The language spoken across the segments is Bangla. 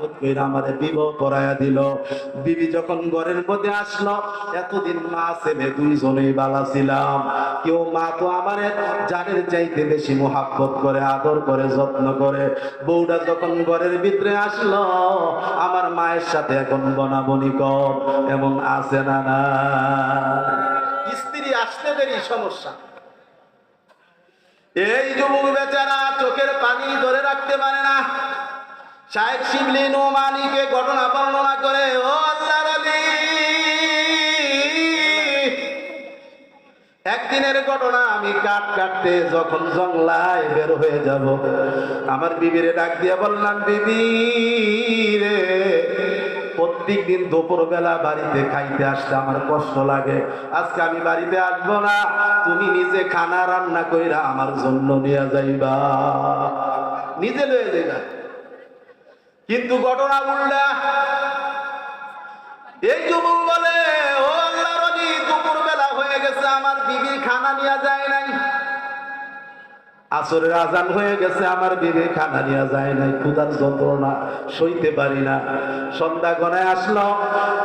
আমারে মায়ের সাথে এখন বনাবনি কম আছে না না। স্ত্রী আসতে দেরি, সমস্যা। এই যুবক বেচারা চোখের পানি ধরে রাখতে পারে না। শাহেদ শিবলি নোমানিকে ঘটনা বর্ণনা করে, ও আল্লাহ একদিনের ঘটনা আমি কাট কাটতে যখন জংলায় বের হয়ে যাব। আমার বিবিরে ডাক দিয়ে বললাম, বিবি রে প্রত্যেক দিন দুপুর বেলা বাড়িতে খাইতে আসতে আমার কষ্ট লাগে। আজকে আমি বাড়িতে আসব না, তুমি নিজে খানা রান্না কইরা আমার জন্য নিয়ে যাইবা। নিজে লয়ে যাইবা। কিন্তু ঘটনা উল্টা এই যুবক বলে, ও আল্লাহ দুপুর বেলা হয়ে গেছে, আমার বিবি খানা নিয়ে যায় নাই। আসরের আজান হয়ে গেছে, আমার বিবে খানা নিয়ে যায় নাই ক্ষুদার যন্ত্রণা সইতে পারি না। সন্ধ্যা গনায় আসলাম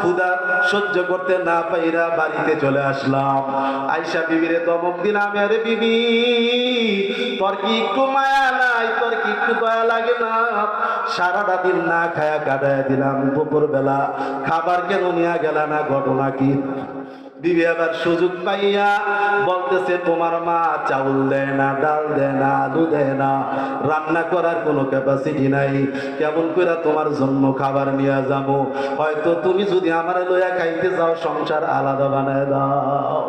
ক্ষুদা সহ্য করতে না পাইরা বাড়িতে চলে আসলাম। আইসা বিবিরে দমক দিলাম, আরে বিবি, তোর কি একটু মায়া নাই, তোর কি একটু দয়া লাগে না? সারাটা দিন না খায়া কাটায় দিলাম দুপুর বেলা খাবার কেন নিয়ে গেল না, ঘটনা কি? বিবি আবার সুযোগ পাইয়া বলতেছে, তোমার মা চাউল দেয় না, ডাল দেয় না, আলু দেয় না, রান্না করার কোনো ক্যাপাসিটি নাই। কেমন করে তোমার জন্য খাবার নিয়ে যাব? হয়তো তুমি যদি আমার লইয়া খাইতে যাও সংসার আলাদা বানায় দাও।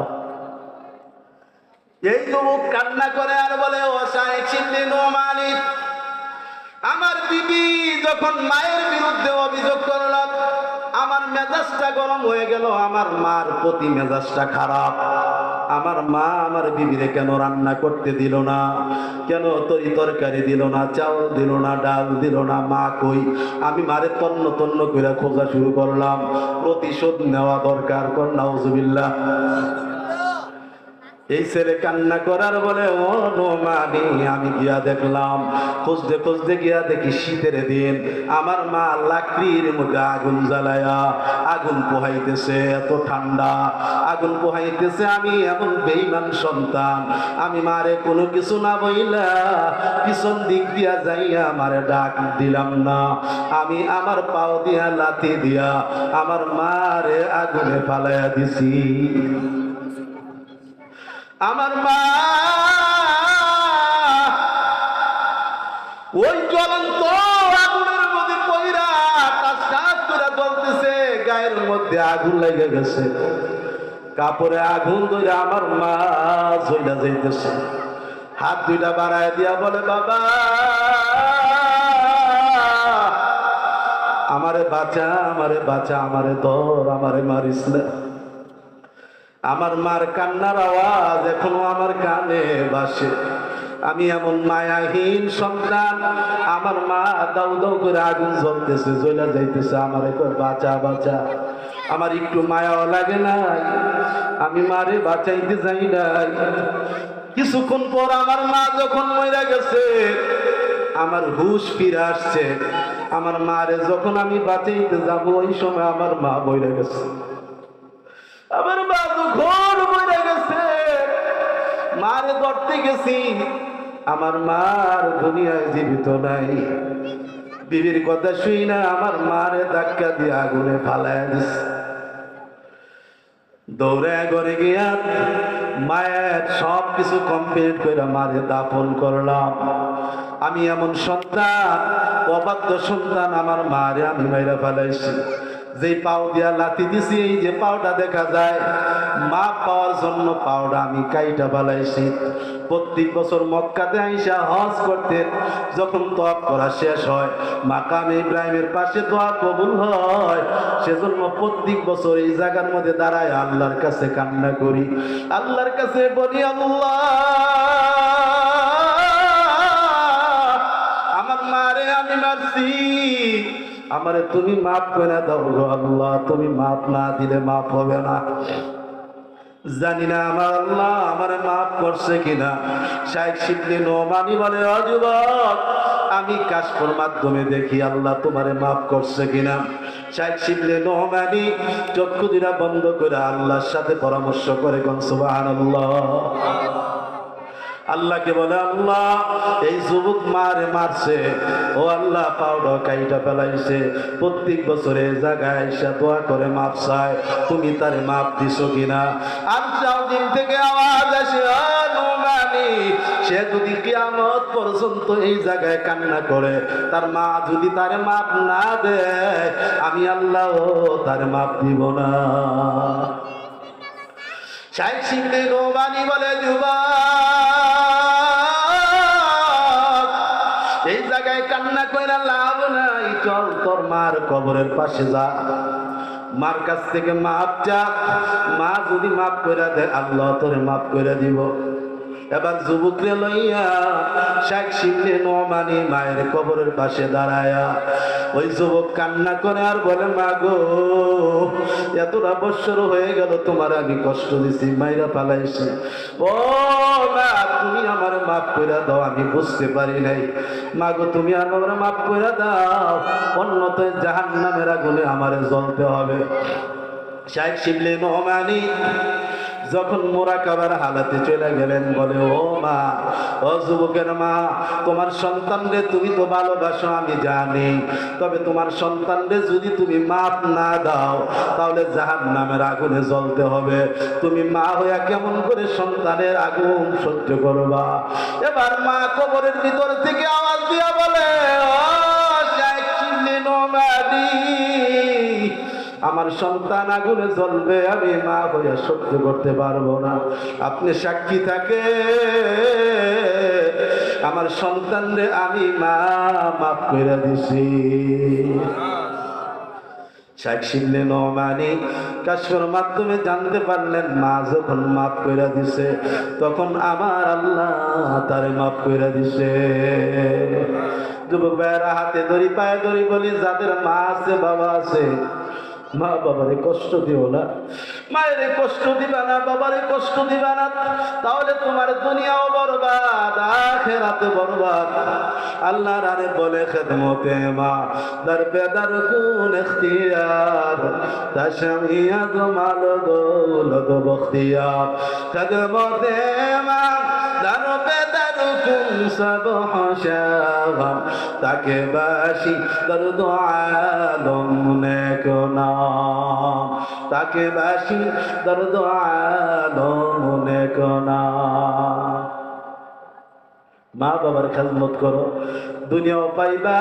এই যুবক কান্না করে আর বলে, ও সাহেব চিনলেন ও মালিক আমার বিবি যখন মায়ের বিরুদ্ধে অভিযোগ করল আমার মেজাজটা গরম হয়ে গেল, আমার মার প্রতি মেজাজটা খারাপ। আমার মা আমার বিবিরে কেন রান্না করতে দিল না? কেন তরি তরকারি দিল না চাউল দিল না, ডাল দিল না? মা কই? আমি মারে তন্ন তন্ন করে খোঁজা শুরু করলাম। প্রতিশোধ নেওয়া দরকার, কর নাউজুবিল্লাহ। এই ছেলে কান্না করার বলে, ও নোমানি, আমি গিয়া দেখলাম। খুঁজতে খুঁজতে গিয়া দেখি শীতের দিন। আমার মা লাকড়ির মধ্যে আগুন জ্বালায়া, আগুন পোহাইতেছে, এত ঠান্ডা। আগুন পোহাইতেছে, আমি এমন বেইমান সন্তান। আমি মারে কোনো কিছু না বইলা, পিছন দিক দিয়া যাইয়া মারে ডাক দিলাম না। আমি আমার পাও দিয়া লাথি দিয়া, আমার মারে আগুনে ফালাইয়া দিছি। আমার মা, ওই জ্বলন্ত আগুনের মধ্যে পইরা তার সাত করে জ্বলতেছে, গায়ের মধ্যে আগুন লেগে গেছে। কাপড়ে আগুন ধরে আমার মা জইলা যাইতেছে। হাত দুইটা বাড়ায় দিয়া বলে, বাবা, আমারে বাঁচা আমারে বাঁচা, আমারে ধর, আমারে মারিস না। আমার মার কান্নার আওয়াজ এখনও আমার কানে বাসে আমি এমন মায়াহীন সন্তান, আমার মা দাউ দাউ করে আগুন জ্বলতেছে, জ্বলা যাইতেছে, আমার একবার বাঁচা বাঁচা। আমার একটু মায়াও লাগে না আমি মারে বাঁচাইতে যাই নাই। কিছুক্ষণ পর আমার মা যখন মরে গেছে, আমার হুশ ফিরে আসছে। আমার মারে যখন আমি বাঁচাইতে যাব, ওই সময় আমার মা মরে গেছে। আমার মা মরে গেছে। মারে ধরতে গেছি। আমার মার দুনিয়ায় জীবিত নাই। বিবির কথা শুই না, আমার মারে ধাক্কা দিয়ে আগুনে ফালায় দিছে। দৌড়ে ঘরে গিয়া মায়ের সব কিছু কমপ্লিট করে মারে দাফন করলাম। আমি এমন সন্তান, অবাধ্য সন্তান, আমার মারে আমি মাইরা ফেলাইছি। যে পাও দিয়া লাথি দিছি এই যে পাওটা দেখা যায় মা পাওয়ার জন্য পাওটা আমি কাইটা বালাইছি। প্রত্যেক বছর মক্কাতে আইসা হজ করতে, যখন তপ করা শেষ হয়, মাকাম ইব্রাহিমের পাশে দোয়া কবুল হয়, সেজন্য প্রত্যেক বছর এই জায়গার মধ্যে দাঁড়ায় আল্লাহর কাছে কান্না করি। আল্লাহর কাছে বলি, আল্লাহ, আমার মারে আমি মারছি। আমারে তুমি মাফ করে দাও গো আল্লাহ, তুমি মাফ না দিলে মাফ হবে না। জানি না আমার আল্লাহ আমারে মাফ করছে কিনা। শাইখ শিবলি নোমানি বলে অযুবক আমি কাশফর মাধ্যমে দেখি আল্লাহ তোমারে মাফ করছে কিনা। শাইখ শিবলে নোমানি চক্ষু দিরা বন্ধ করে আল্লাহর সাথে পরামর্শ করে, কোন সুবহানাল্লাহ। আল্লাহকে বলে, আল্লাহ, এই যুবক মারে মারছে। ও আল্লাহ পাউডার কাইটা ফেলাইছে। প্রত্যেক বছরে জায়গায় এসে দোয়া করে মাপ চায়। তুমি তারে মাপ দিছো কিনা? আর যাও দিন থেকে আওয়াজ আসে, "ও সে যদি কিয়ামত পর্যন্ত এই জায়গায় কান্না করে, তার মা যদি তারে মাপ না দেয়, আমি আল্লাহ তার মাপ দিব না। সিংহে নোবানি বলে, যুবক চল তোর মার কবরের পাশে যা। মার কাছ থেকে মাপ চা মা যদি মাপ করে দেয়, আল্লাহ তোরে মাপ করে দিব। এবার যুবকরে লইয়া শাক শিখলে নমানি মায়ের কবরের পাশে দাঁড়ায়া। ওই যুবক কান্না করে আর বলে, মা গো, এতটা বৎসর হয়ে গেল, তোমার আমি কষ্ট দিছি, মাইরা পালাইছি। ও মা, তুমি আমার মাফ করে দাও, আমি বুঝতে পারি নাই। মা গো, তুমি আমার মাফ করে দাও অন্যত জাহান নামের আগুনে আমার জ্বলতে হবে। শাহেব শিবলে নোমানি যখন মোরা কাবার হালাতে চলে গেলেন, বলে, ও মা, ও যুবকের মা, তোমার সন্তানরে তুমি তো ভালোবাসো, আমি জানি। তবে তোমার সন্তানরে যদি তুমি মাপ না দাও, তাহলে জাহান নামের আগুনে জ্বলতে হবে। তুমি মা হইয়া কেমন করে সন্তানের আগুন সহ্য করবা? এবার মা কবরের ভিতর থেকে আওয়াজ দিয়া বলে আমার সন্তান আগুনে জ্বলবে, আমি মা হইয়া সহ্য করতে পারব না। আপনি সাক্ষী থাকে, আমার সন্তানরে আমি মা মাফ করে দিছি। শিবলে নমানি কাশফের মাধ্যমে জানতে পারলেন, মা যখন মাফ করে দিছে, তখন আমার আল্লাহ তারে মাফ করে দিছে। যুবক ভাইয়েরা, হাতে ধরি পায়ে ধরি বলি, যাদের মা আছে, বাবা আছে মা বাবারে কষ্ট দিও না। মায়ের কষ্ট দিবা না, বাবারে কষ্ট দিবা না। তাহলে তোমার দুনিয়াও বরবাদ, আখেরাতে বরবাদ। আল্লাহ রানে বলে খেদমতে মা দার বেদার কোন এখতিয়ার। তাশমিয়া জমাল দৌলত বখতিয়ার। খেদমতে মা দার বেদার কোন বাসি দর্দ আলম নেকো নাম তাকে বাসি দর্দ আলম নেকো নাম মা বাবার খেজমত করো। দুনিয়াও পাইবা,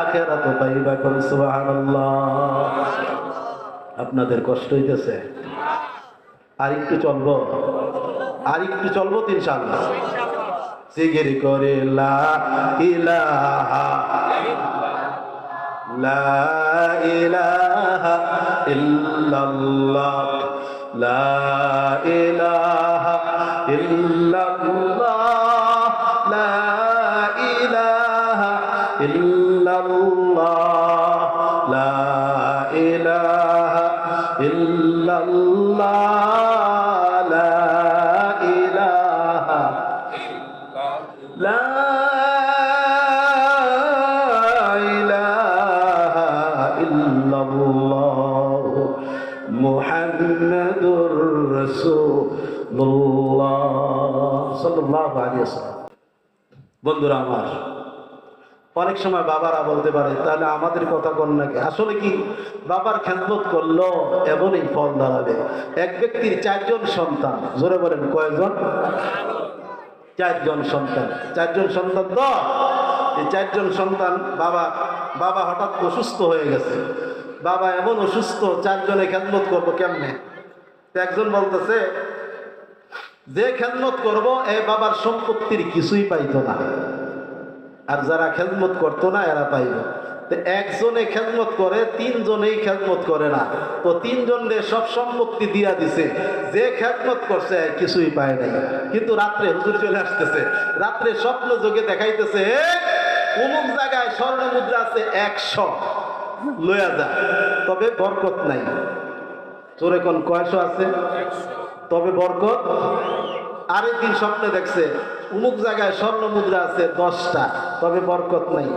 আখেরাতও পাইবা করো, সুবহানাল্লাহ। আপনাদের কষ্ট হইতেছে। আর একটু চলবো। আর একটু চলবো তিন সাল জিগির করে লা ইলাহা লা ইলাহা ইল্লাল্লাহ লা ইলাহা ইল্লাল্লাহ লা ইলাহা محمد رسول الله صلى الله عليه وسلم বন্ধুরা আমার, অনেক সময় বাবারা বলতে পারে, তাহলে আমাদের কথা কন্যাকে আসলে কি, বাবার খেদমত করল, এমনই ফল দাঁড়াবে। এক ব্যক্তির চারজন সন্তান, জোরে বলেন কয়েকজন চারজন সন্তান। চারজন সন্তান তো? এই চারজন সন্তান বাবা বাবা হঠাৎ অসুস্থ হয়ে গেছে। বাবা এমন অসুস্থ, চারজনে খেদমত করব কেমনে? একজন বলতেছে, যে খেদমত করব, এ বাবার সম্পত্তির কিছুই পাইতো না। আর যারা খেদমত করতো না, এরা পাইব একজনে খেদমত করে, তিনজনেই খেদমত করে না। তো তিনজনে সব সম্পত্তি দিয়া দিছে। যে খেদমত করছে কিছুই পায় নাই। কিন্তু রাত্রে হুজুর চলে আসতেছে। রাত্রে স্বপ্ন যোগে দেখাইতেছে অমুক জায়গায় স্বর্ণ মুদ্রা আছে একশো। লয়া যা। তবে বরকত নাই। তোর এখন কয়শো আছে? তবে বরকত। আরেকদিন স্বপ্নে দেখছে, উমুক জায়গায় স্বর্ণ মুদ্রা আছে দশটা, তবে বরকত নাই।